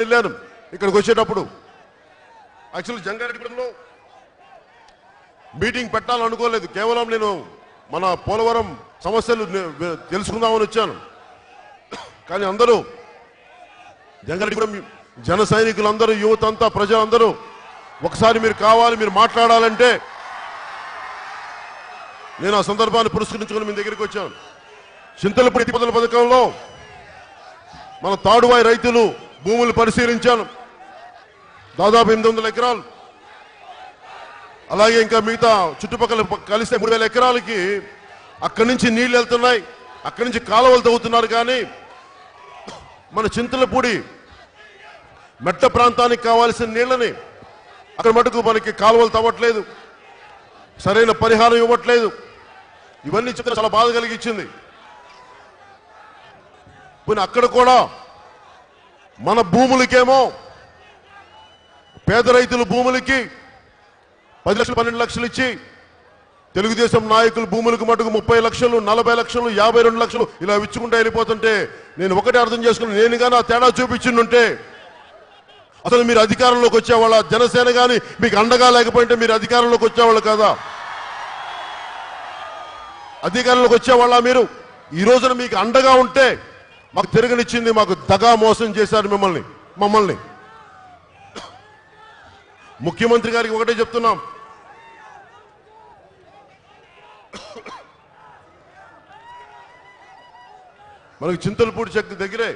వెళ్ళాను ఇక్కడికి వచ్చేటప్పుడు. యాక్చువల్ జంగారెడ్డిగూడెంలో మీటింగ్ పెట్టాలనుకోలేదు. కేవలం నేను మన పోలవరం సమస్యలు తెలుసుకుందామని వచ్చాను. కానీ అందరూ జంగారెడ్డిగూడెం జన సైనికులందరూ యువత అంతా ప్రజలందరూ ఒకసారి మీరు కావాలి మీరు మాట్లాడాలంటే నేను ఆ సందర్భాన్ని పురస్కరించుకుని మీ దగ్గరికి వచ్చాను. చింతలపూడి ఎత్తిపోతల పథకంలో మన తాడువాయి రైతులు భూములు పరిశీలించాను. దాదాపు ఎనిమిది వందల ఎకరాలు. అలాగే ఇంకా మిగతా చుట్టుపక్కల కలిస్తే మూడు వేల ఎకరాలకి అక్కడి నుంచి నీళ్ళు వెళ్తున్నాయి. అక్కడి నుంచి కాలువలు తవ్వుతున్నారు కానీ మన చింతలపూడి మెట్ట ప్రాంతానికి కావాల్సిన నీళ్ళని అక్కడ మటుకు మనకి కాలువలు తవ్వట్లేదు. సరైన పరిహారం ఇవ్వట్లేదు. ఇవన్నీ చాలా బాధ కలిగించింది. పోనీ అక్కడ కూడా మన భూములకేమో పేద రైతుల భూములకి పది లక్షలు పన్నెండు లక్షలు ఇచ్చి తెలుగుదేశం నాయకులు భూములకు మటుకు ముప్పై లక్షలు నలభై లక్షలు యాభై రెండు లక్షలు ఇలా ఇచ్చుకుంటూ వెళ్ళిపోతుంటే నేను ఒకటే అర్థం చేసుకుని నేను కానీ ఆ తేడా చూపించిండుంటే అసలు మీరు అధికారంలోకి వచ్చేవాళ్ళ జనసేన కానీ మీకు అండగా లేకపోయింటే మీరు అధికారంలోకి వచ్చేవాళ్ళు కదా? అధికారంలోకి వచ్చేవాళ్ళ మీరు? ఈ రోజున మీకు అండగా ఉంటే మాకు తిరగనిచ్చింది మాకు దగా మోసం చేశారు మిమ్మల్ని మమ్మల్ని. ముఖ్యమంత్రి గారికి ఒకటే చెప్తున్నాం. మనకు చింతలపూడి చెక్ దగ్గరే.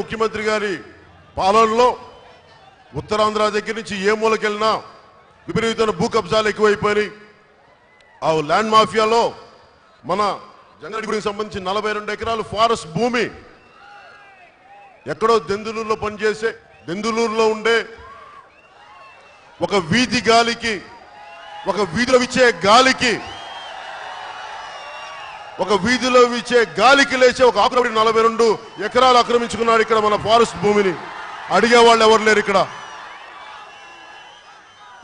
ముఖ్యమంత్రి గారి పాలనలో ఉత్తరాంధ్ర దగ్గర నుంచి ఏ మూలకెళ్ళినా విపరీతమైన భూ కబ్జాలు ఎక్కువైపోయినాయి. ఆ ల్యాండ్ మాఫియాలో మన జంగడిగూడికి సంబంధించి నలభై రెండు ఎకరాలు ఫారెస్ట్ భూమి ఎక్కడో దెందులూరులో పనిచేసే దెందులూరులో ఉండే ఒక వీధి గాలికి ఒక వీధిలో ఇచ్చే గాలికి ఒక వీధిలో ఇచ్చే గాలికి లేచే ఒక ఆకురబడి నలభై రెండు ఎకరాలు ఆక్రమించుకున్నాడు ఇక్కడ మన ఫారెస్ట్ భూమిని. అడిగే వాళ్ళు ఎవరు లేరు ఇక్కడ.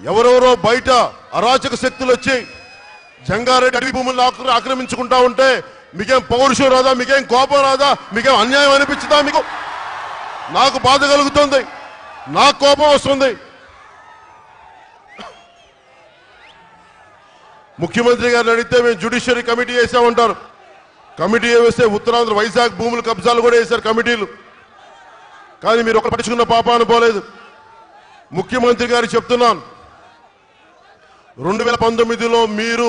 ఎవరెవరో బయట అరాచక శక్తులు వచ్చి జంగారెడ్డి అడవి భూములను ఆక్ర- ఆక్రమించుకుంటా ఉంటే మీకేం పౌరుషం రాదా మీకేం కోపం రాదా మీకేం అన్యాయం అనిపించదా మీకు? నాకు బాధ కలుగుతుంది. నాకు కోపం వస్తుంది. ముఖ్యమంత్రి గారిని అడిగితే మేము జ్యుడిషియరీ కమిటీ వేసామంటారు. కమిటీ వేస్తే ఉత్తరాంధ్ర వైజాగ్ భూములు కబ్జాలు కూడా వేశారు కమిటీలు. కానీ మీరు ఒకరు పట్టించుకున్న పాపాను పోలేదు. ముఖ్యమంత్రి గారు చెప్తున్నాను. రెండు వేల పంతొమ్మిదిలో మీరు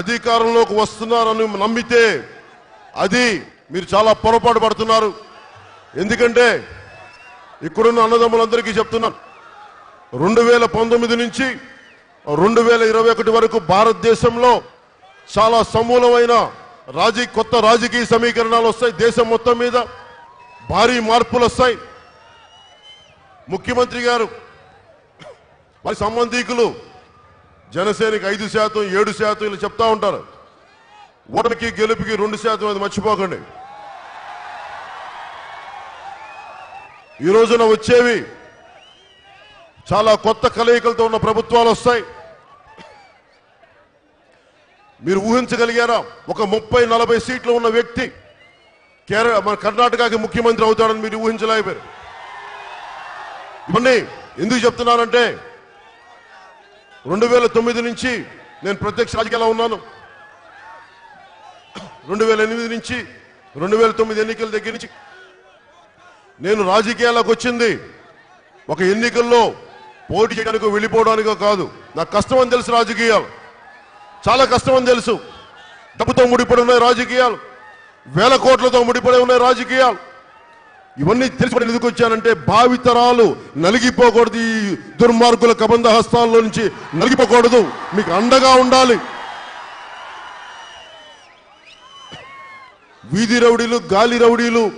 అధికారంలోకి వస్తున్నారని నమ్మితే అది మీరు చాలా పొరపాటు పడుతున్నారు. ఎందుకంటే ఇక్కడున్న అన్నదమ్ములందరికీ చెప్తున్నాను. రెండు వేల పంతొమ్మిది నుంచి రెండు వేల ఇరవై ఒకటి వరకు భారతదేశంలో చాలా సమూలమైన రాజీ కొత్త రాజకీయ సమీకరణాలు వస్తాయి దేశం మొత్తం మీద. భారీ మార్పులు వస్తాయి. ముఖ్యమంత్రి గారు వారి సంబంధీకులు జనసేనకి ఐదు శాతం ఏడు శాతం ఇలా చెప్తా ఉంటారు. ఓటమికి గెలుపుకి రెండు శాతం అది మర్చిపోకండి. ఈ రోజున వచ్చేవి చాలా కొత్త కలయికలతో ఉన్న ప్రభుత్వాలు వస్తాయి. మీరు ఊహించగలిగారా? ఒక ముప్పై నలభై సీట్లు ఉన్న వ్యక్తి కేరళ మన కర్ణాటకకి ముఖ్యమంత్రి అవుతాడని మీరు ఊహించలేకపోయారు. ఇవన్నీ ఎందుకు చెప్తున్నానంటే రెండు వేల తొమ్మిది నుంచి నేను ప్రత్యక్ష రాజకీయాల్లో ఉన్నాను. రెండు వేల ఎనిమిది నుంచి రెండు వేల తొమ్మిది ఎన్నికల దగ్గర నుంచి నేను రాజకీయాలకు వచ్చింది ఒక ఎన్నికల్లో పోటీ చేయడానికో వెళ్ళిపోవడానికో కాదు. నాకు కష్టం అని తెలుసు రాజకీయాలు. చాలా కష్టం అని తెలుసు. డబ్బుతో ముడిపడి ఉన్నాయి రాజకీయాలు. వేల కోట్లతో ముడిపడి ఉన్నాయి రాజకీయాలు. ఇవన్నీ తెలిసిపడి ఎందుకు వచ్చానంటే భావితరాలు నలిగిపోకూడదు ఈ దుర్మార్గుల కబంధ హస్తాల్లో నుంచి నలిగిపోకూడదు. మీకు అండగా ఉండాలి. వీధి రౌడీలు గాలి రౌడీలు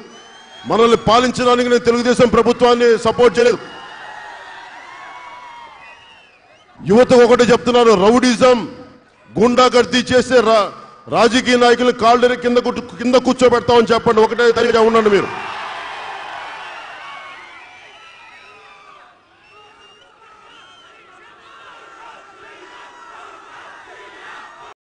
మనల్ని పాలించడానికి నేను తెలుగుదేశం ప్రభుత్వాన్ని సపోర్ట్ చేయలేదు. యువతకు ఒకటే చెప్తున్నారు రౌడిజం గుండాగర్దీ చేసే రాజకీయ నాయకులు కాళ్ళని కింద కింద కూర్చోబెడతామని చెప్పండి. ఒకటే తగిన ఉండండి మీరు.